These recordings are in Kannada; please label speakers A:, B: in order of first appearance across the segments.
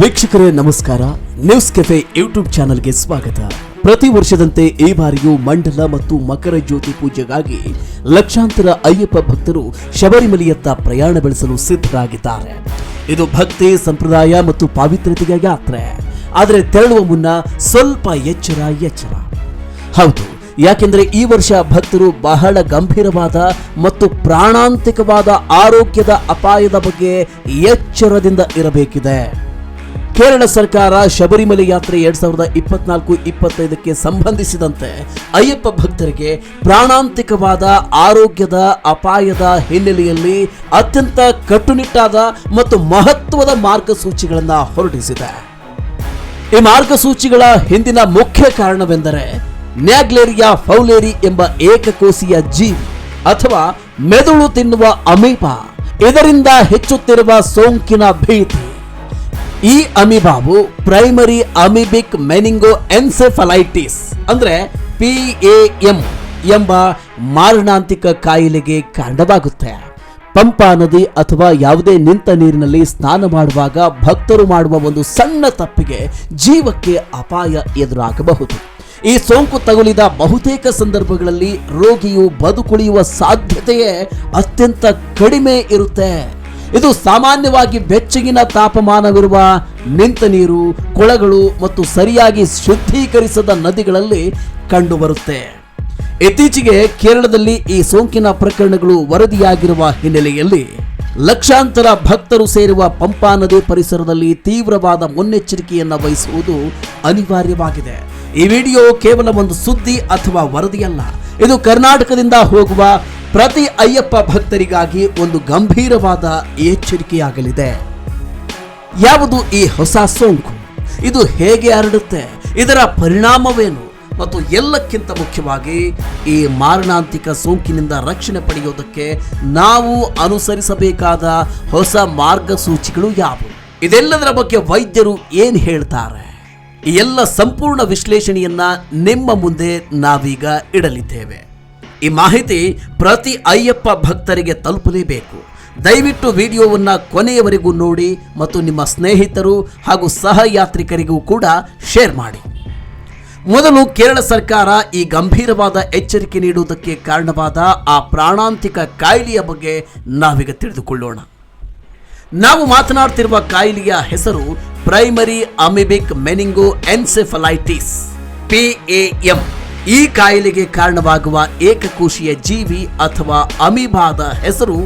A: ವೀಕ್ಷಕರೇ, ನಮಸ್ಕಾರ. ನ್ಯೂಸ್ ಕೆಫೆ ಯೂಟ್ಯೂಬ್ ಚಾನೆಲ್ಗೆ ಸ್ವಾಗತ. ಪ್ರತಿ ವರ್ಷದಂತೆ ಈ ಬಾರಿಯೂ ಮಂಡಲ ಮತ್ತು ಮಕರ ಜ್ಯೋತಿ ಪೂಜೆಗಾಗಿ ಲಕ್ಷಾಂತರ ಅಯ್ಯಪ್ಪ ಭಕ್ತರು ಶಬರಿಮಲೆಯತ್ತ ಪ್ರಯಾಣ ಬೆಳೆಸಲು ಸಿದ್ಧರಾಗಿದ್ದಾರೆ. ಇದು ಭಕ್ತಿ, ಸಂಪ್ರದಾಯ ಮತ್ತು ಪಾವಿತ್ರ್ಯತೆಯ ಯಾತ್ರೆ. ಆದರೆ ತೆರಳುವ ಮುನ್ನ ಸ್ವಲ್ಪ ಎಚ್ಚರ ಎಚ್ಚರ. ಹೌದು, ಯಾಕೆಂದರೆ ಈ ವರ್ಷ ಭಕ್ತರು ಬಹಳ ಗಂಭೀರವಾದ ಮತ್ತು ಪ್ರಾಣಾಂತಿಕವಾದ ಆರೋಗ್ಯದ ಅಪಾಯದ ಬಗ್ಗೆ ಎಚ್ಚರದಿಂದ ಇರಬೇಕಿದೆ. ಕೇರಳ ಸರ್ಕಾರ ಶಬರಿಮಲೆ ಯಾತ್ರೆ ಎರಡ್ ಸಾವಿರದ ಇಪ್ಪತ್ನಾಲ್ಕು ಇಪ್ಪತ್ತೈದಕ್ಕೆ ಸಂಬಂಧಿಸಿದಂತೆ ಅಯ್ಯಪ್ಪ ಭಕ್ತರಿಗೆ ಪ್ರಾಣಾಂತಿಕವಾದ ಆರೋಗ್ಯದ ಅಪಾಯದ ಹಿನ್ನೆಲೆಯಲ್ಲಿ ಅತ್ಯಂತ ಕಟ್ಟುನಿಟ್ಟಾದ ಮತ್ತು ಮಹತ್ವದ ಮಾರ್ಗಸೂಚಿಗಳನ್ನು ಹೊರಡಿಸಿದೆ ಈ ಮಾರ್ಗಸೂಚಿಗಳ ಹಿಂದಿನ ಮುಖ್ಯ ಕಾರಣವೆಂದರೆ ನ್ಯಾಗ್ಲೇರಿಯಾ ಫೌಲೇರಿ ಎಂಬ ಏಕಕೋಶೀಯ ಜೀವಿ ಅಥವಾ ಮೆದುಳು ತಿನ್ನುವ ಅಮೀಪ ಇದರಿಂದ ಹೆಚ್ಚುತ್ತಿರುವ ಸೋಂಕಿನ ಭೀತಿ. ಈ ಅಮಿಬಾವು ಪ್ರೈಮರಿ ಅಮಿಬಿಕ್ ಮೆನಿಂಗೋ ಎನ್ಸೆಫಲೈಟಿಸ್ ಅಂದ್ರೆ ಪಿಎಎಂ ಎಂಬ ಮಾರಣಾಂತಿಕ ಕಾಯಿಲೆಗೆ ಕಾರಣವಾಗುತ್ತೆ. ಪಂಪಾ ನದಿ ಅಥವಾ ಯಾವುದೇ ನಿಂತ ನೀರಿನಲ್ಲಿ ಸ್ನಾನ ಮಾಡುವಾಗ ಭಕ್ತರು ಮಾಡುವ ಒಂದು ಸಣ್ಣ ತಪ್ಪಿಗೆ ಜೀವಕ್ಕೆ ಅಪಾಯ ಎದುರಾಗಬಹುದು. ಈ ಸೋಂಕು ತಗುಲಿದ ಬಹುತೇಕ ಸಂದರ್ಭಗಳಲ್ಲಿ ರೋಗಿಯು ಬದುಕುಳಿಯುವ ಸಾಧ್ಯತೆಯೇ ಅತ್ಯಂತ ಕಡಿಮೆ ಇರುತ್ತೆ. ಇದು ಸಾಮಾನ್ಯವಾಗಿ ಬೆಚ್ಚಗಿನ ತಾಪಮಾನವಿರುವ ನಿಂತ ನೀರು, ಕೊಳಗಳು ಮತ್ತು ಸರಿಯಾಗಿ ಶುದ್ಧೀಕರಿಸದ ನದಿಗಳಲ್ಲಿ ಕಂಡುಬರುತ್ತೆ. ಇತ್ತೀಚೆಗೆ ಕೇರಳದಲ್ಲಿ ಈ ಸೋಂಕಿನ ಪ್ರಕರಣಗಳು ವರದಿಯಾಗಿರುವ ಹಿನ್ನೆಲೆಯಲ್ಲಿ ಲಕ್ಷಾಂತರ ಭಕ್ತರು ಸೇರುವ ಪಂಪಾ ನದಿ ಪರಿಸರದಲ್ಲಿ ತೀವ್ರವಾದ ಮುನ್ನೆಚ್ಚರಿಕೆಯನ್ನು ವಹಿಸುವುದು ಅನಿವಾರ್ಯವಾಗಿದೆ. ಈ ವಿಡಿಯೋ ಕೇವಲ ಒಂದು ಸುದ್ದಿ ಅಥವಾ ವರದಿಯಲ್ಲ, ಇದು ಕರ್ನಾಟಕದಿಂದ ಹೋಗುವ ಪ್ರತಿ ಅಯ್ಯಪ್ಪ ಭಕ್ತರಿಗಾಗಿ ಒಂದು ಗಂಭೀರವಾದ ಎಚ್ಚರಿಕೆಯಾಗಲಿದೆ. ಯಾವುದು ಈ ಹೊಸ ಸೋಂಕು? ಇದು ಹೇಗೆ ಹರಡುತ್ತೆ? ಇದರ ಪರಿಣಾಮವೇನು? ಮತ್ತು ಎಲ್ಲಕ್ಕಿಂತ ಮುಖ್ಯವಾಗಿ ಈ ಮಾರಣಾಂತಿಕ ಸೋಂಕಿನಿಂದ ರಕ್ಷಣೆ ಪಡೆಯೋದಕ್ಕೆ ನಾವು ಅನುಸರಿಸಬೇಕಾದ ಹೊಸ ಮಾರ್ಗಸೂಚಿಗಳು ಯಾವುವು? ಇದೆಲ್ಲದರ ಬಗ್ಗೆ ವೈದ್ಯರು ಏನು ಹೇಳ್ತಾರೆ? ಈ ಎಲ್ಲ ಸಂಪೂರ್ಣ ವಿಶ್ಲೇಷಣೆಯನ್ನ ನಿಮ್ಮ ಮುಂದೆ ನಾವೀಗ ಇಡಲಿದ್ದೇವೆ. ಈ ಮಾಹಿತಿ ಪ್ರತಿ ಅಯ್ಯಪ್ಪ ಭಕ್ತರಿಗೆ ತಲುಪಲೇಬೇಕು. ದಯವಿಟ್ಟು ವಿಡಿಯೋವನ್ನು ಕೊನೆಯವರೆಗೂ ನೋಡಿ ಮತ್ತು ನಿಮ್ಮ ಸ್ನೇಹಿತರು ಹಾಗೂ ಸಹಯಾತ್ರಿಕರಿಗೂ ಕೂಡ ಶೇರ್ ಮಾಡಿ. ಮೊದಲು ಕೇರಳ ಸರ್ಕಾರ ಈ ಗಂಭೀರವಾದ ಎಚ್ಚರಿಕೆ ನೀಡುವುದಕ್ಕೆ ಕಾರಣವಾದ ಆ ಪ್ರಾಣಾಂತಿಕ ಕಾಯಿಲೆಯ ಬಗ್ಗೆ ನಾವೀಗ ತಿಳಿದುಕೊಳ್ಳೋಣ. ನಾವು ಮಾತನಾಡ್ತಿರುವ ಕಾಯಿಲೆಯ ಹೆಸರು ಪ್ರೈಮರಿ ಅಮಿಬಿಕ್ ಮೆನಿಂಗೋ ಎನ್ಸೆಫಲೈಟಿಸ್ ಪಿಎಎಂ ಈ ಕಾಯಿಲೆಗೆ ಕಾರಣವಾಗುವ ಏಕಕೋಶೀಯ ಜೀವಿ ಅಥವಾ ಅಮೀಬಾದ ಹೆಸರು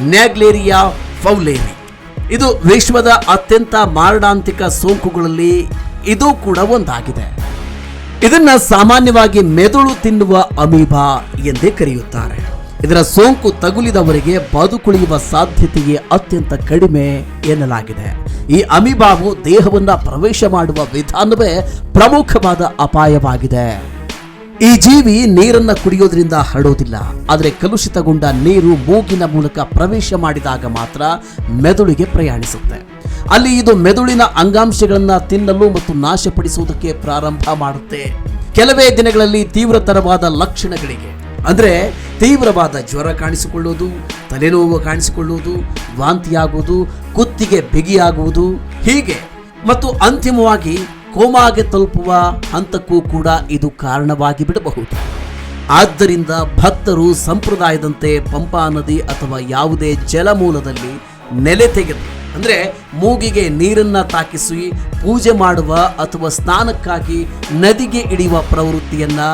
A: ನ್ಯಾಗ್ಲೇರಿಯಾ ಫೌಲೇರಿ ಇದು ವಿಶ್ವದ ಅತ್ಯಂತ ಮಾರಣಾಂತಿಕ ಸೋಂಕುಗಳಲ್ಲಿ ಇದು ಕೂಡ ಒಂದಾಗಿದೆ. ಇದನ್ನ ಸಾಮಾನ್ಯವಾಗಿ ಮೆದುಳು ತಿನ್ನುವ ಅಮೀಬಾ ಎಂದೇ ಕರೆಯುತ್ತಾರೆ. ಇದರ ಸೋಂಕು ತಗುಲಿದವರಿಗೆ ಬದುಕುಳಿಯುವ ಸಾಧ್ಯತೆಯೇ ಅತ್ಯಂತ ಕಡಿಮೆ ಎನ್ನಲಾಗಿದೆ. ಈ ಅಮೀಬಾವು ದೇಹವನ್ನ ಪ್ರವೇಶ ಮಾಡುವ ವಿಧಾನವೇ ಪ್ರಮುಖವಾದ ಅಪಾಯವಾಗಿದೆ. ಈ ಜೀವಿ ನೀರನ್ನ ಕುಡಿಯೋದ್ರಿಂದ ಹರಡೋದಿಲ್ಲ, ಆದರೆ ಕಲುಷಿತಗೊಂಡ ನೀರು ಮೂಗಿನ ಮೂಲಕ ಪ್ರವೇಶ ಮಾಡಿದಾಗ ಮಾತ್ರ ಮೆದುಳಿಗೆ ಪ್ರಯಾಣಿಸುತ್ತೆ. ಅಲ್ಲಿ ಇದು ಮೆದುಳಿನ ಅಂಗಾಂಶಗಳನ್ನ ತಿನ್ನಲು ಮತ್ತು ನಾಶಪಡಿಸುವುದಕ್ಕೆ ಪ್ರಾರಂಭ ಮಾಡುತ್ತೆ. ಕೆಲವೇ ದಿನಗಳಲ್ಲಿ ತೀವ್ರತರವಾದ ಲಕ್ಷಣಗಳಿಗೆ, ಅಂದರೆ ತೀವ್ರವಾದ ಜ್ವರ ಕಾಣಿಸಿಕೊಳ್ಳುವುದು ತಲೆನೋವು ಕಾಣಿಸಿಕೊಳ್ಳುವುದು ವಾಂತಿಯಾಗುವುದು, ಕುತ್ತಿಗೆ ಬಿಗಿಯಾಗುವುದು, ಹೀಗೆ, ಮತ್ತು ಅಂತಿಮವಾಗಿ ಕೋಮಾಗೆ ತಲುಪುವ ಹಂತಕ್ಕೂ ಕೂಡ ಇದು ಕಾರಣವಾಗಿ ಬಿಡಬಹುದು ಆದ್ದರಿಂದ ಭಕ್ತರು ಸಂಪ್ರದಾಯದಂತೆ ಪಂಪಾ ನದಿ ಅಥವಾ ಯಾವುದೇ ಜಲಮೂಲದಲ್ಲಿ ನೆಲೆ ತೆಗೆದು, ಅಂದರೆ ಮೂಗಿಗೆ ನೀರನ್ನು ತಾಕಿಸಿ ಪೂಜೆ ಮಾಡುವ ಅಥವಾ ಸ್ನಾನಕ್ಕಾಗಿ ನದಿಗೆ ಇಳಿಯುವ ಪ್ರವೃತ್ತಿಯನ್ನು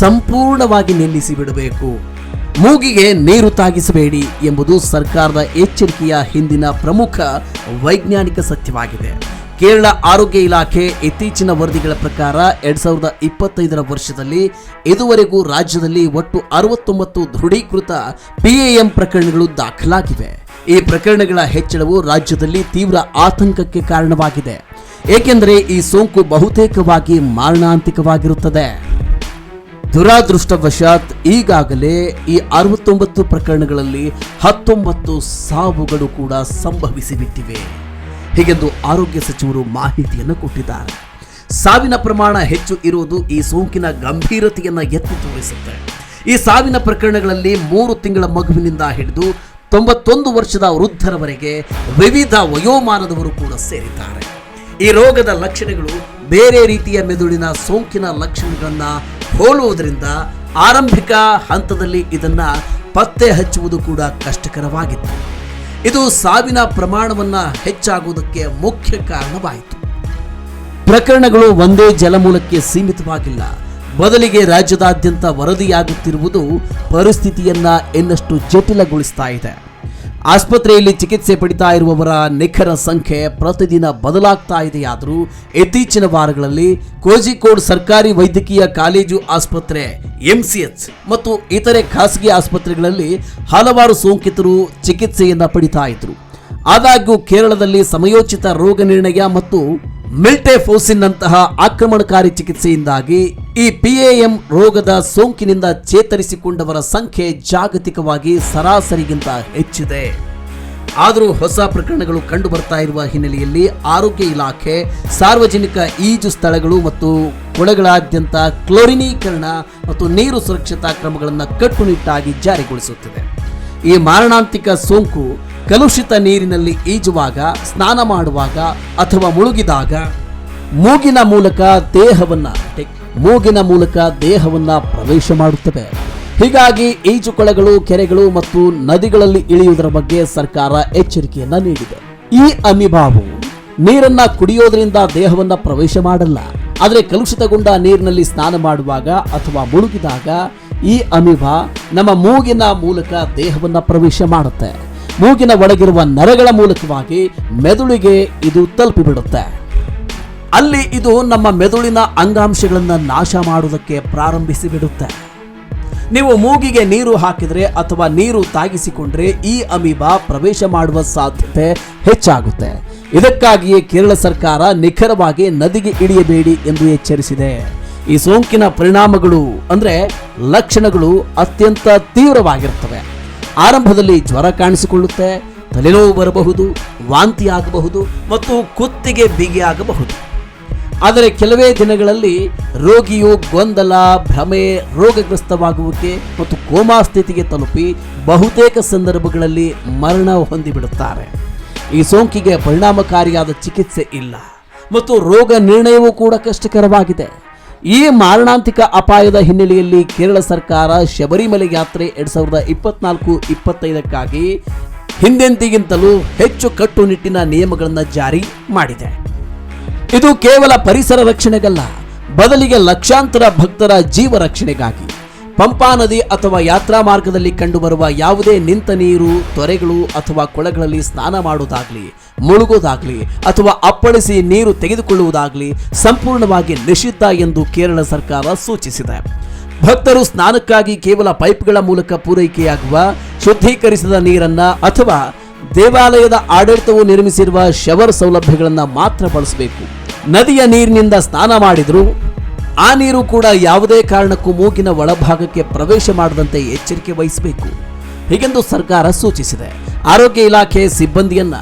A: ಸಂಪೂರ್ಣವಾಗಿ ನಿಲ್ಲಿಸಿ ಬಿಡಬೇಕು ಮೂಗಿಗೆ ನೀರು ತಾಗಿಸಬೇಡಿ ಎಂಬುದು ಸರ್ಕಾರದ ಎಚ್ಚರಿಕೆಯ ಹಿಂದಿನ ಪ್ರಮುಖ ವೈಜ್ಞಾನಿಕ ಸತ್ಯವಾಗಿದೆ. ಕೇರಳ ಆರೋಗ್ಯ ಇಲಾಖೆ ಇತ್ತೀಚಿನ ವರದಿಗಳ ಪ್ರಕಾರ ಎರಡ್ ಸಾವಿರದ ಇಪ್ಪತ್ತೈದರ ವರ್ಷದಲ್ಲಿ ಇದುವರೆಗೂ ರಾಜ್ಯದಲ್ಲಿ ಒಟ್ಟು ಅರವತ್ತೊಂಬತ್ತು ದೃಢೀಕೃತ ಪಿಎಎಂ ಪ್ರಕರಣಗಳು ದಾಖಲಾಗಿವೆ. ಈ ಪ್ರಕರಣಗಳ ಹೆಚ್ಚಳವು ರಾಜ್ಯದಲ್ಲಿ ತೀವ್ರ ಆತಂಕಕ್ಕೆ ಕಾರಣವಾಗಿದೆ. ಏಕೆಂದರೆ ಈ ಸೋಂಕು ಬಹುತೇಕವಾಗಿ ಮಾರಣಾಂತಿಕವಾಗಿರುತ್ತದೆ. ದುರಾದೃಷ್ಟವಶಾತ್ ಈಗಾಗಲೇ ಈ ಅರವತ್ತೊಂಬತ್ತು ಪ್ರಕರಣಗಳಲ್ಲಿ ಹತ್ತೊಂಬತ್ತು ಸಾವುಗಳು ಕೂಡ ಸಂಭವಿಸಿಬಿಟ್ಟಿವೆ. ಹೀಗೆಂದು ಆರೋಗ್ಯ ಸಚಿವರು ಮಾಹಿತಿಯನ್ನು ಕೊಟ್ಟಿದ್ದಾರೆ. ಸಾವಿನ ಪ್ರಮಾಣ ಹೆಚ್ಚು ಇರುವುದು ಈ ಸೋಂಕಿನ ಗಂಭೀರತೆಯನ್ನು ಎತ್ತಿ ತೋರಿಸುತ್ತೆ. ಈ ಸಾವಿನ ಪ್ರಕರಣಗಳಲ್ಲಿ ಮೂರು ತಿಂಗಳ ಮಗುವಿನಿಂದ ಹಿಡಿದು ತೊಂಬತ್ತೊಂದು ವರ್ಷದ ವೃದ್ಧರವರೆಗೆ ವಿವಿಧ ವಯೋಮಾನದವರು ಕೂಡ ಸೇರಿದ್ದಾರೆ. ಈ ರೋಗದ ಲಕ್ಷಣಗಳು ಬೇರೆ ರೀತಿಯ ಮೆದುಳಿನ ಸೋಂಕಿನ ಲಕ್ಷಣಗಳನ್ನು ಹೋಲುವುದರಿಂದ ಆರಂಭಿಕ ಹಂತದಲ್ಲಿ ಇದನ್ನು ಪತ್ತೆ ಹಚ್ಚುವುದು ಕೂಡ ಕಷ್ಟಕರವಾಗಿತ್ತು. ಇದು ಸಾವಿನ ಪ್ರಮಾಣವನ್ನು ಹೆಚ್ಚಾಗುವುದಕ್ಕೆ ಮುಖ್ಯ ಕಾರಣವಾಯಿತು. ಪ್ರಕರಣಗಳು ಒಂದೇ ಜಲಮೂಲಕ್ಕೆ ಸೀಮಿತವಾಗಿಲ್ಲ. ಬದಲಿಗೆ ರಾಜ್ಯದಾದ್ಯಂತ ವರದಿಯಾಗುತ್ತಿರುವುದು ಪರಿಸ್ಥಿತಿಯನ್ನ ಇನ್ನಷ್ಟು ಜಟಿಲಗೊಳಿಸ್ತಾ ಇದೆ. ಆಸ್ಪತ್ರೆಯಲ್ಲಿ ಚಿಕಿತ್ಸೆ ಪಡಿತಾ ಇರುವವರ ನಿಖರ ಸಂಖ್ಯೆ ಪ್ರತಿದಿನ ಬದಲಾಗ್ತಾ ಇದೆಯಾದರೂ ಇತ್ತೀಚಿನ ವಾರಗಳಲ್ಲಿ ಕೋಜಿಕೋಡ್ ಸರ್ಕಾರಿ ವೈದ್ಯಕೀಯ ಕಾಲೇಜು ಆಸ್ಪತ್ರೆ ಎಂಸಿಎಚ್ ಮತ್ತು ಇತರೆ ಖಾಸಗಿ ಆಸ್ಪತ್ರೆಗಳಲ್ಲಿ ಹಲವಾರು ಸೋಂಕಿತರು ಚಿಕಿತ್ಸೆಯನ್ನ ಪಡಿತಾ ಇದ್ರು. ಆದಾಗ್ಯೂ ಕೇರಳದಲ್ಲಿ ಸಮಯೋಚಿತ ರೋಗ ನಿರ್ಣಯ ಮತ್ತು ಮಿಲ್ಟೆಫೋಸಿನ್ನಂತಹ ಆಕ್ರಮಣಕಾರಿ ಚಿಕಿತ್ಸೆಯಿಂದಾಗಿ ಈ ಪಿಎಎಂ ರೋಗದ ಸೋಂಕಿನಿಂದ ಚೇತರಿಸಿಕೊಂಡವರ ಸಂಖ್ಯೆ ಜಾಗತಿಕವಾಗಿ ಸರಾಸರಿಗಿಂತ ಹೆಚ್ಚಿದೆ. ಆದರೂ ಹೊಸ ಪ್ರಕರಣಗಳು ಕಂಡು ಬರ್ತಾ ಇರುವ ಹಿನ್ನೆಲೆಯಲ್ಲಿ ಆರೋಗ್ಯ ಇಲಾಖೆ, ಸಾರ್ವಜನಿಕ ಈಜು ಸ್ಥಳಗಳು ಮತ್ತು ಕೊಳಗಳಾದ್ಯಂತ ಕ್ಲೋರಿನೀಕರಣ ಮತ್ತು ನೀರು ಸುರಕ್ಷತಾ ಕ್ರಮಗಳನ್ನು ಕಟ್ಟುನಿಟ್ಟಾಗಿ ಜಾರಿಗೊಳಿಸುತ್ತಿದೆ. ಈ ಮಾರಣಾಂತಿಕ ಸೋಂಕು ಕಲುಷಿತ ನೀರಿನಲ್ಲಿ ಈಜುವಾಗ, ಸ್ನಾನ ಮಾಡುವಾಗ ಅಥವಾ ಮುಳುಗಿದಾಗ, ಮೂಗಿನ ಮೂಲಕ ದೇಹವನ್ನ ಮೂಗಿನ ಮೂಲಕ ದೇಹವನ್ನ ಪ್ರವೇಶ ಮಾಡುತ್ತವೆ ಹೀಗಾಗಿ ಈಜುಕೊಳಗಳು ಕೆರೆಗಳು ಮತ್ತು ನದಿಗಳಲ್ಲಿ ಇಳಿಯುವುದರ ಬಗ್ಗೆ ಸರ್ಕಾರ ಎಚ್ಚರಿಕೆಯನ್ನ ನೀಡಿದೆ. ಈ ಅಮಿಬಾವು ನೀರನ್ನ ಕುಡಿಯೋದ್ರಿಂದ ದೇಹವನ್ನ ಪ್ರವೇಶ ಮಾಡಲ್ಲ. ಆದರೆ ಕಲುಷಿತಗೊಂಡ ನೀರಿನಲ್ಲಿ ಸ್ನಾನ ಮಾಡುವಾಗ ಅಥವಾ ಮುಳುಗಿದಾಗ ಈ ಅಮಿಬಾ ನಮ್ಮ ಮೂಗಿನ ಮೂಲಕ ದೇಹವನ್ನ ಪ್ರವೇಶ ಮಾಡುತ್ತೆ. ಮೂಗಿನ ಒಳಗಿರುವ ನರಗಳ ಮೂಲಕವಾಗಿ ಮೆದುಳಿಗೆ ಇದು ತಲುಪಿಬಿಡುತ್ತೆ. ಅಲ್ಲಿ ಇದು ನಮ್ಮ ಮೆದುಳಿನ ಅಂಗಾಂಶಗಳನ್ನು ನಾಶ ಮಾಡುವುದಕ್ಕೆ ಪ್ರಾರಂಭಿಸಿ ಬಿಡುತ್ತೆ ನೀವು ಮೂಗಿಗೆ ನೀರು ಹಾಕಿದರೆ ಅಥವಾ ನೀರು ತಾಗಿಸಿಕೊಂಡ್ರೆ ಈ ಅಮೀಬಾ ಪ್ರವೇಶ ಮಾಡುವ ಸಾಧ್ಯತೆ ಹೆಚ್ಚಾಗುತ್ತೆ. ಇದಕ್ಕಾಗಿಯೇ ಕೇರಳ ಸರ್ಕಾರ ನಿಖರವಾಗಿ ನದಿಗೆ ಇಳಿಯಬೇಡಿ ಎಂದು ಎಚ್ಚರಿಸಿದೆ. ಈ ಸೋಂಕಿನ ಪರಿಣಾಮಗಳು ಅಂದರೆ ಲಕ್ಷಣಗಳು ಅತ್ಯಂತ ತೀವ್ರವಾಗಿರುತ್ತವೆ ಆರಂಭದಲ್ಲಿ ಜ್ವರ ಕಾಣಿಸಿಕೊಳ್ಳುತ್ತೆ, ತಲೆನೋವು ಬರಬಹುದು ವಾಂತಿ ಆಗಬಹುದು ಮತ್ತು ಕುತ್ತಿಗೆ ಬಿಗಿಯಾಗಬಹುದು. ಆದರೆ ಕೆಲವೇ ದಿನಗಳಲ್ಲಿ ರೋಗಿಯು ಗೊಂದಲ, ಭ್ರಮೆ ರೋಗಗ್ರಸ್ತವಾಗುವಿಕೆ ಮತ್ತು ಕೋಮಾ ಸ್ಥಿತಿಗೆ ತಲುಪಿ ಬಹುತೇಕ ಸಂದರ್ಭಗಳಲ್ಲಿ ಮರಣ ಹೊಂದಿಬಿಡುತ್ತಾರೆ. ಈ ಸೋಂಕಿಗೆ ಪರಿಣಾಮಕಾರಿಯಾದ ಚಿಕಿತ್ಸೆ ಇಲ್ಲ ಮತ್ತು ರೋಗ ನಿರ್ಣಯವೂ ಕೂಡ ಕಷ್ಟಕರವಾಗಿದೆ. ಈ ಮಾರಣಾಂತಿಕ ಅಪಾಯದ ಹಿನ್ನೆಲೆಯಲ್ಲಿ ಕೇರಳ ಸರ್ಕಾರ ಶಬರಿಮಲೆ ಯಾತ್ರೆ ಎರಡ್ ಸಾವಿರದ ಇಪ್ಪತ್ನಾಲ್ಕು ಇಪ್ಪತ್ತೈದಕ್ಕಾಗಿ ಹಿಂದೆಂದಿಗಿಂತಲೂ ಹೆಚ್ಚು ಕಟ್ಟುನಿಟ್ಟಿನ ನಿಯಮಗಳನ್ನು ಜಾರಿ ಮಾಡಿದೆ. ಇದು ಕೇವಲ ಪರಿಸರ ರಕ್ಷಣೆಗಲ್ಲ, ಬದಲಿಗೆ ಲಕ್ಷಾಂತರ ಭಕ್ತರ ಜೀವ ರಕ್ಷಣೆಗಾಗಿ. ಪಂಪಾ ನದಿ ಅಥವಾ ಯಾತ್ರಾ ಮಾರ್ಗದಲ್ಲಿ ಕಂಡುಬರುವ ಯಾವುದೇ ನಿಂತ ನೀರು, ತೊರೆಗಳು ಅಥವಾ ಕೊಳಗಳಲ್ಲಿ ಸ್ನಾನ ಮಾಡುವುದಾಗಲಿ, ಮುಳುಗೋದಾಗ್ಲಿ ಅಥವಾ ಅಪ್ಪಳಿಸಿ ನೀರು ತೆಗೆದುಕೊಳ್ಳುವುದಾಗಲಿ ಸಂಪೂರ್ಣವಾಗಿ ನಿಷಿದ್ಧ ಎಂದು ಕೇರಳ ಸರ್ಕಾರ ಸೂಚಿಸಿದೆ. ಭಕ್ತರು ಸ್ನಾನಕ್ಕಾಗಿ ಕೇವಲ ಪೈಪ್ಗಳ ಮೂಲಕ ಪೂರೈಕೆಯಾಗುವ, ಶುದ್ಧೀಕರಿಸಿದ ನೀರನ್ನ ಅಥವಾ ದೇವಾಲಯದ ಆಡಳಿತವು ನಿರ್ಮಿಸಿರುವ ಶವರ್ ಸೌಲಭ್ಯಗಳನ್ನು ಮಾತ್ರ ಬಳಸಬೇಕು. ನದಿಯ ನೀರಿನಿಂದ ಸ್ನಾನ ಮಾಡಿದ್ರು ಆ ನೀರು ಕೂಡ ಯಾವುದೇ ಕಾರಣಕ್ಕೂ ಮೂಗಿನ ಒಳಭಾಗಕ್ಕೆ ಪ್ರವೇಶ ಮಾಡದಂತೆ ಎಚ್ಚರಿಕೆ ವಹಿಸಬೇಕು. ಹೀಗೆಂದು ಸರ್ಕಾರ ಸೂಚಿಸಿದೆ. ಆರೋಗ್ಯ ಇಲಾಖೆ ಸಿಬ್ಬಂದಿಯನ್ನ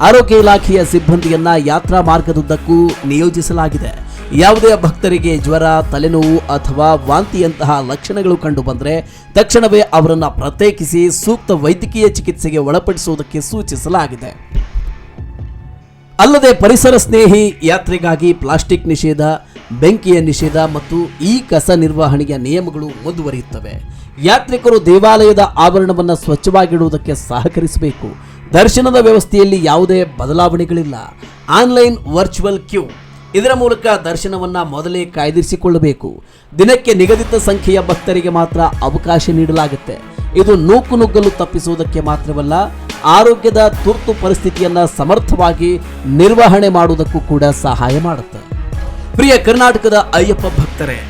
A: ಆರೋಗ್ಯ ಇಲಾಖೆಯ ಸಿಬ್ಬಂದಿಯನ್ನ ಯಾತ್ರಾ ಮಾರ್ಗದುದ್ದಕ್ಕೂ ನಿಯೋಜಿಸಲಾಗಿದೆ. ಯಾವುದೇ ಭಕ್ತರಿಗೆ ಜ್ವರ, ತಲೆನೋವು ಅಥವಾ ವಾಂತಿಯಂತಹ ಲಕ್ಷಣಗಳು ಕಂಡುಬಂದರೆ ತಕ್ಷಣವೇ ಅವರನ್ನು ಪ್ರತ್ಯೇಕಿಸಿ ಸೂಕ್ತ ವೈದ್ಯಕೀಯ ಚಿಕಿತ್ಸೆಗೆ ಒಳಪಡಿಸುವುದಕ್ಕೆ ಸೂಚಿಸಲಾಗಿದೆ. ಅಲ್ಲದೆ ಪರಿಸರ ಸ್ನೇಹಿ ಯಾತ್ರೆಗಾಗಿ ಪ್ಲಾಸ್ಟಿಕ್ ನಿಷೇಧ, ಬೆಂಕಿಯ ನಿಷೇಧ ಮತ್ತು ಈ ಕಸ ನಿರ್ವಹಣೆಯ ನಿಯಮಗಳು ಮುಂದುವರಿಯುತ್ತವೆ. ಯಾತ್ರಿಕರು ದೇವಾಲಯದ ಆವರಣವನ್ನು ಸ್ವಚ್ಛವಾಗಿಡುವುದಕ್ಕೆ ಸಹಕರಿಸಬೇಕು. ದರ್ಶನದ ವ್ಯವಸ್ಥೆಯಲ್ಲಿ ಯಾವುದೇ ಬದಲಾವಣೆಗಳಿಲ್ಲ. Online virtual queue. ಇದರ ಮೂಲಕ ದರ್ಶನವನ್ನು ಮೊದಲೇ ಕಾಯ್ದಿರಿಸಿಕೊಳ್ಳಬೇಕು. ದಿನಕ್ಕೆ ನಿಗದಿತ ಸಂಖ್ಯೆಯ ಭಕ್ತರಿಗೆ ಮಾತ್ರ ಅವಕಾಶ ನೀಡಲಾಗುತ್ತೆ. ಇದು ನೂಕು ನುಗ್ಗಲು ತಪ್ಪಿಸುವುದಕ್ಕೆ ಮಾತ್ರವಲ್ಲ ಆರೋಗ್ಯದ ತುರ್ತು ಪರಿಸ್ಥಿತಿಯನ್ನು ಸಮರ್ಥವಾಗಿ ನಿರ್ವಹಣೆ ಮಾಡುವುದಕ್ಕೂ ಕೂಡ ಸಹಾಯ ಮಾಡುತ್ತೆ. ಪ್ರಿಯ ಕರ್ನಾಟಕದ ಅಯ್ಯಪ್ಪ ಭಕ್ತರೇ,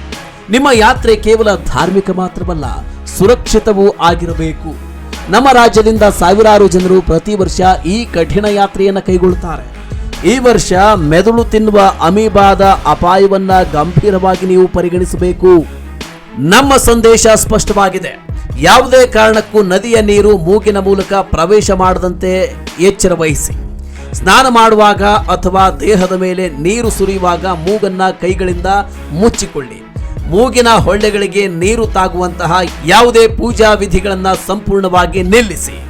A: ನಿಮ್ಮ ಯಾತ್ರೆ ಕೇವಲ ಧಾರ್ಮಿಕ ಮಾತ್ರವಲ್ಲ, ಸುರಕ್ಷಿತವೂ ಆಗಿರಬೇಕು. ನಮ್ಮ ರಾಜ್ಯದಿಂದ ಸಾವಿರಾರು ಜನರು ಪ್ರತಿ ವರ್ಷ ಈ ಕಠಿಣ ಯಾತ್ರೆಯನ್ನು ಕೈಗೊಳ್ಳುತ್ತಾರೆ. ಈ ವರ್ಷ ಮೆದುಳು ತಿನ್ನುವ ಅಮೀಬಾದ ಅಪಾಯವನ್ನು ಗಂಭೀರವಾಗಿ ನೀವು ಪರಿಗಣಿಸಬೇಕು. ನಮ್ಮ ಸಂದೇಶ ಸ್ಪಷ್ಟವಾಗಿದೆ. ಯಾವುದೇ ಕಾರಣಕ್ಕೂ ನದಿಯ ನೀರು ಮೂಗಿನ ಮೂಲಕ ಪ್ರವೇಶ ಮಾಡದಂತೆ ಎಚ್ಚರ ವಹಿಸಿ. ಸ್ನಾನ ಮಾಡುವಾಗ ಅಥವಾ ದೇಹದ ಮೇಲೆ ನೀರು ಸುರಿಯುವಾಗ ಮೂಗನ್ನ ಕೈಗಳಿಂದ ಮುಚ್ಚಿಕೊಳ್ಳಿ. ಮೂಗಿನ ಹೊಳ್ಳೆಗಳಿಗೆ ನೀರು ತಾಗುವಂತಹ ಯಾವುದೇ ಪೂಜಾ ವಿಧಿಗಳನ್ನು ಸಂಪೂರ್ಣವಾಗಿ ನಿಲ್ಲಿಸಿ.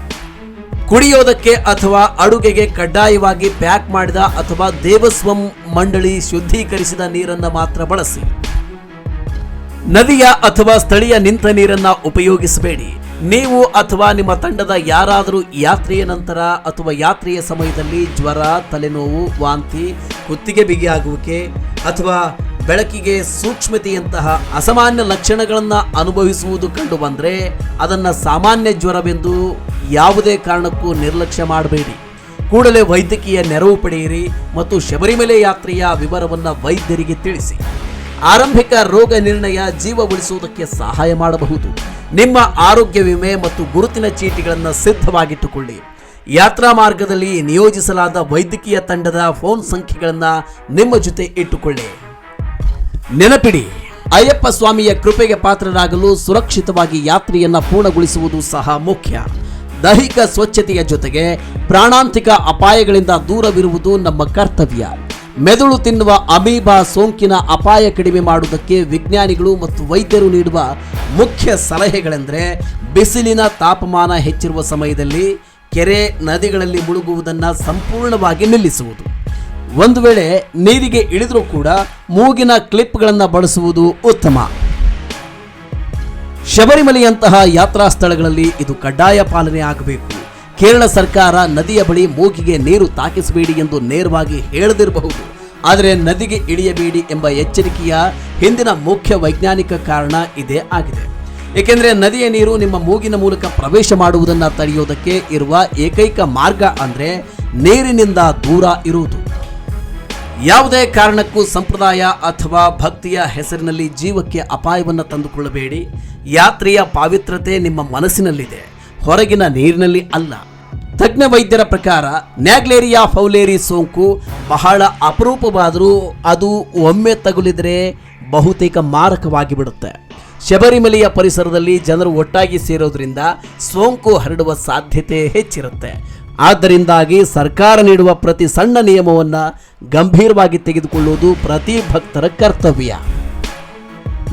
A: ಕುಡಿಯೋದಕ್ಕೆ ಅಥವಾ ಅಡುಗೆಗೆ ಕಡ್ಡಾಯವಾಗಿ ಪ್ಯಾಕ್ ಮಾಡಿದ ಅಥವಾ ದೇವಸ್ವಂ ಮಂಡಳಿ ಶುದ್ಧೀಕರಿಸಿದ ನೀರನ್ನು ಮಾತ್ರ ಬಳಸಿ. ನದಿಯ ಅಥವಾ ಸ್ಥಳೀಯ ನಿಂತ ನೀರನ್ನ ಉಪಯೋಗಿಸಬೇಡಿ. ನೀವು ಅಥವಾ ನಿಮ್ಮ ತಂಡದ ಯಾರಾದರೂ ಯಾತ್ರೆಯ ನಂತರ ಅಥವಾ ಯಾತ್ರೆಯ ಸಮಯದಲ್ಲಿ ಜ್ವರ, ತಲೆನೋವು, ವಾಂತಿ, ಕುತ್ತಿಗೆ ಬಿಗಿಯಾಗುವಿಕೆ ಅಥವಾ ಬೆಳಕಿಗೆ ಸೂಕ್ಷ್ಮತೆಯಂತಹ ಅಸಾಮಾನ್ಯ ಲಕ್ಷಣಗಳನ್ನು ಅನುಭವಿಸುವುದು ಕಂಡು ಬಂದರೆ ಅದನ್ನು ಸಾಮಾನ್ಯ ಜ್ವರವೆಂದು ಯಾವುದೇ ಕಾರಣಕ್ಕೂ ನಿರ್ಲಕ್ಷ್ಯ ಮಾಡಬೇಡಿ. ಕೂಡಲೇ ವೈದ್ಯಕೀಯ ನೆರವು ಪಡೆಯಿರಿ ಮತ್ತು ಶಬರಿಮಲೆ ಯಾತ್ರೆಯ ವಿವರವನ್ನು ವೈದ್ಯರಿಗೆ ತಿಳಿಸಿ. ಆರಂಭಿಕ ರೋಗ ನಿರ್ಣಯ ಜೀವ ಉಳಿಸುವುದಕ್ಕೆ ಸಹಾಯ ಮಾಡಬಹುದು. ನಿಮ್ಮ ಆರೋಗ್ಯ ವಿಮೆ ಮತ್ತು ಗುರುತಿನ ಚೀಟಿಗಳನ್ನು ಸಿದ್ಧವಾಗಿಟ್ಟುಕೊಳ್ಳಿ. ಯಾತ್ರಾ ಮಾರ್ಗದಲ್ಲಿ ನಿಯೋಜಿಸಲಾದ ವೈದ್ಯಕೀಯ ತಂಡದ ಫೋನ್ ಸಂಖ್ಯೆಗಳನ್ನು ನಿಮ್ಮ ಜೊತೆ ಇಟ್ಟುಕೊಳ್ಳಿ. ನೆನಪಿಡಿ, ಅಯ್ಯಪ್ಪ ಸ್ವಾಮಿಯ ಕೃಪೆಗೆ ಪಾತ್ರರಾಗಲು ಸುರಕ್ಷಿತವಾಗಿ ಯಾತ್ರೆಯನ್ನು ಪೂರ್ಣಗೊಳಿಸುವುದು ಸಹ ಮುಖ್ಯ. ದೈಹಿಕ ಸ್ವಚ್ಛತೆಯ ಜೊತೆಗೆ ಪ್ರಾಣಾಂತಿಕ ಅಪಾಯಗಳಿಂದ ದೂರವಿರುವುದು ನಮ್ಮ ಕರ್ತವ್ಯ. ಮೆದುಳು ತಿನ್ನುವ ಅಮೀಬಾ ಸೋಂಕಿನ ಅಪಾಯ ಕಡಿಮೆ ಮಾಡುವುದಕ್ಕೆ ವಿಜ್ಞಾನಿಗಳು ಮತ್ತು ವೈದ್ಯರು ನೀಡುವ ಮುಖ್ಯ ಸಲಹೆಗಳೆಂದರೆ ಬಿಸಿಲಿನ ತಾಪಮಾನ ಹೆಚ್ಚಿರುವ ಸಮಯದಲ್ಲಿ ಕೆರೆ ನದಿಗಳಲ್ಲಿ ಮುಳುಗುವುದನ್ನು ಸಂಪೂರ್ಣವಾಗಿ ನಿಲ್ಲಿಸುವುದು. ಒಂದು ವೇಳೆ ನೀರಿಗೆ ಇಳಿದರೂ ಕೂಡ ಮೂಗಿನ ಕ್ಲಿಪ್ಗಳನ್ನು ಬಳಸುವುದು ಉತ್ತಮ. ಶಬರಿಮಲೆಯಂತಹ ಯಾತ್ರಾ ಸ್ಥಳಗಳಲ್ಲಿ ಇದು ಕಡ್ಡಾಯ ಪಾಲನೆ ಆಗಬೇಕು. ಕೇರಳ ಸರ್ಕಾರ ನದಿಯ ಬಳಿ ಮೂಗಿಗೆ ನೀರು ತಾಕಿಸಬೇಡಿ ಎಂದು ನೇರವಾಗಿ ಹೇಳದಿರಬಹುದು. ಆದರೆ ನದಿಗೆ ಇಳಿಯಬೇಡಿ ಎಂಬ ಎಚ್ಚರಿಕೆಯ ಹಿಂದಿನ ಮುಖ್ಯ ವೈಜ್ಞಾನಿಕ ಕಾರಣ ಇದೇ ಆಗಿದೆ. ಏಕೆಂದರೆ ನದಿಯ ನೀರು ನಿಮ್ಮ ಮೂಗಿನ ಮೂಲಕ ಪ್ರವೇಶ ಮಾಡುವುದನ್ನು ತಡೆಯುವುದಕ್ಕೆ ಇರುವ ಏಕೈಕ ಮಾರ್ಗ ಅಂದರೆ ನೀರಿನಿಂದ ದೂರ ಇರುವುದು. ಯಾವುದೇ ಕಾರಣಕ್ಕೂ ಸಂಪ್ರದಾಯ ಅಥವಾ ಭಕ್ತಿಯ ಹೆಸರಿನಲ್ಲಿ ಜೀವಕ್ಕೆ ಅಪಾಯವನ್ನು ತಂದುಕೊಳ್ಳಬೇಡಿ. ಯಾತ್ರೆಯ ಪಾವಿತ್ರತೆ ನಿಮ್ಮ ಮನಸ್ಸಿನಲ್ಲಿದೆ. ಹೊರಗಿನ ನೀರಿನಲ್ಲಿ ಅಲ್ಲ. ತಜ್ಞ ವೈದ್ಯರ ಪ್ರಕಾರ ನ್ಯಾಗ್ಲೇರಿಯಾ ಫೌಲೇರಿ ಸೋಂಕು ಬಹಳ ಅಪರೂಪವಾದರೂ ಅದು ಒಮ್ಮೆ ತಗುಲಿದರೆ ಬಹುತೇಕ ಮಾರಕವಾಗಿ ಬಿಡುತ್ತೆ ಶಬರಿಮಲೆಯ ಪರಿಸರದಲ್ಲಿ ಜನರು ಒಟ್ಟಾಗಿ ಸೇರೋದ್ರಿಂದ ಸೋಂಕು ಹರಡುವ ಸಾಧ್ಯತೆ ಹೆಚ್ಚಿರುತ್ತೆ. ಆದ್ದರಿಂದಾಗಿ ಸರ್ಕಾರ ನೀಡುವ ಪ್ರತಿ ಸಣ್ಣ ನಿಯಮವನ್ನು ಗಂಭೀರವಾಗಿ ತೆಗೆದುಕೊಳ್ಳುವುದು ಪ್ರತಿ ಭಕ್ತರ ಕರ್ತವ್ಯ.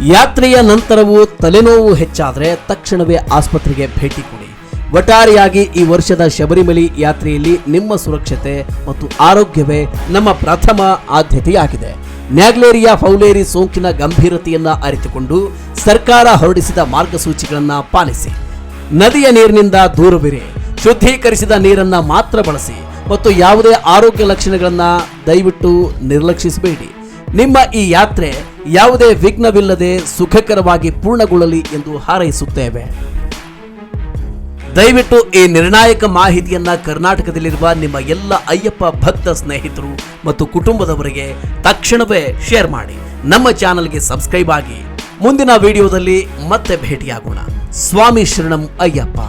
A: ಯಾತ್ರೆಯ ನಂತರವೂ ತಲೆನೋವು ಹೆಚ್ಚಾದರೆ ತಕ್ಷಣವೇ ಆಸ್ಪತ್ರೆಗೆ ಭೇಟಿ ಕೊಡಿ. ಒಟ್ಟಾರೆಯಾಗಿ ಈ ವರ್ಷದ ಶಬರಿಮಲೆ ಯಾತ್ರೆಯಲ್ಲಿ ನಿಮ್ಮ ಸುರಕ್ಷತೆ ಮತ್ತು ಆರೋಗ್ಯವೇ ನಮ್ಮ ಪ್ರಥಮ ಆದ್ಯತೆಯಾಗಿದೆ. ನ್ಯಾಗ್ಲೇರಿಯಾ ಫೌಲೇರಿ ಸೋಂಕಿನ ಗಂಭೀರತೆಯನ್ನ ಅರಿತುಕೊಂಡು ಸರ್ಕಾರ ಹೊರಡಿಸಿದ ಮಾರ್ಗಸೂಚಿಗಳನ್ನು ಪಾಲಿಸಿ. ನದಿಯ ನೀರಿನಿಂದ ದೂರವಿರಿ. ಶುದ್ಧೀಕರಿಸಿದ ನೀರನ್ನ ಮಾತ್ರ ಬಳಸಿ ಮತ್ತು ಯಾವುದೇ ಆರೋಗ್ಯ ಲಕ್ಷಣಗಳನ್ನು ದಯವಿಟ್ಟು ನಿರ್ಲಕ್ಷಿಸಬೇಡಿ. ನಿಮ್ಮ ಈ ಯಾತ್ರೆ ಯಾವುದೇ ವಿಘ್ನವಿಲ್ಲದೆ ಸುಖಕರವಾಗಿ ಪೂರ್ಣಗೊಳ್ಳಲಿ ಎಂದು ಹಾರೈಸುತ್ತೇವೆ. ದಯವಿಟ್ಟು ಈ ನಿರ್ಣಾಯಕ ಮಾಹಿತಿಯನ್ನ ಕರ್ನಾಟಕದಲ್ಲಿರುವ ನಿಮ್ಮ ಎಲ್ಲ ಅಯ್ಯಪ್ಪ ಭಕ್ತ ಸ್ನೇಹಿತರು ಮತ್ತು ಕುಟುಂಬದವರಿಗೆ ತಕ್ಷಣವೇ ಶೇರ್ ಮಾಡಿ. ನಮ್ಮ ಚಾನಲ್ಗೆ ಸಬ್ಸ್ಕ್ರೈಬ್ ಆಗಿ. ಮುಂದಿನ ವಿಡಿಯೋದಲ್ಲಿ ಮತ್ತೆ ಭೇಟಿಯಾಗೋಣ. ಸ್ವಾಮಿ ಶರಣಂ ಅಯ್ಯಪ್ಪ.